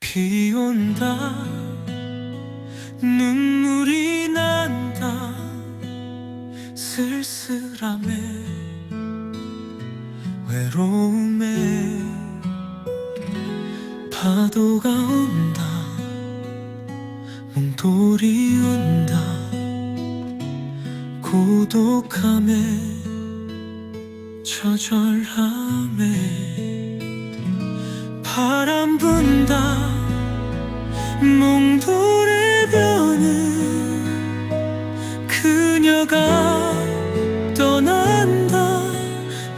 비 온다. 눈물이 난다. 쓸쓸함에 외로움에 파도가 온다. 몽돌이 온다. 고독함에 처절함에 바람 분다. 몽돌의 변은 그녀가 떠난다.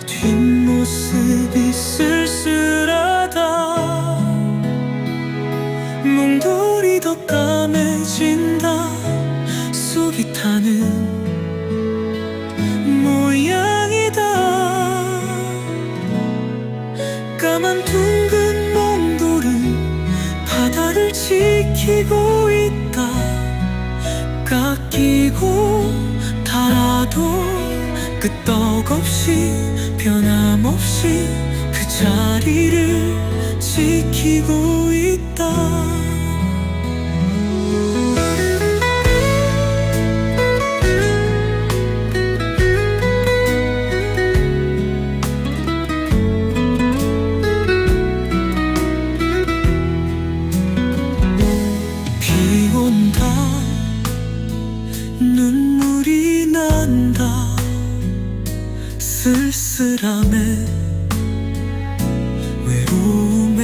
뒷모습이 쓸쓸하다. 몽돌이 더 까매진다 지키고 있다. 깎이고 달아도 끄떡없이 변함없이 그 자리를 지키고 있다 비 온다. 눈물이 난다. 쓸쓸함에 외로움에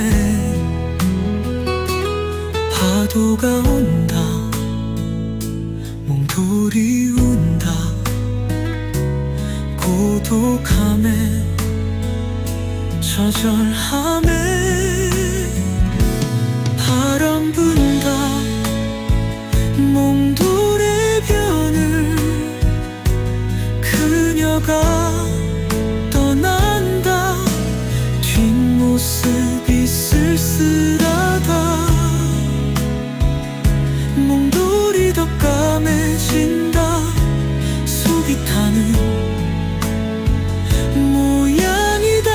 파도가 온다. 몽돌이 운다. 고독함에 처절함에 그녀가 떠난다. 뒷모습이 쓸쓸하다. 몽돌이 더 까매진다. 속이 타는 모양이다.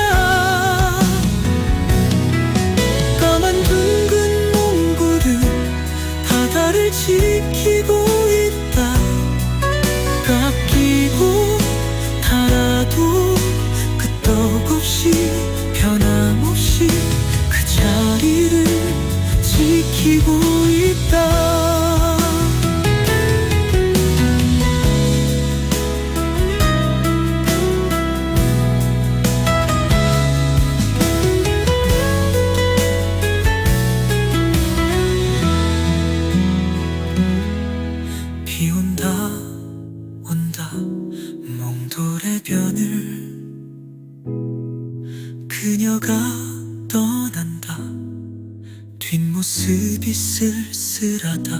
까만 둥근 몽골은 바다를 지키고 지키고 있다. 비 온다 온다. 몽돌의 변을 그녀가 떠난다. 뒷 모습이 쓸쓸하다.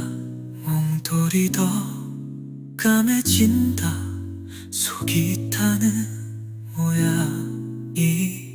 몽돌이 더 까매진다. 속이 타는 모양이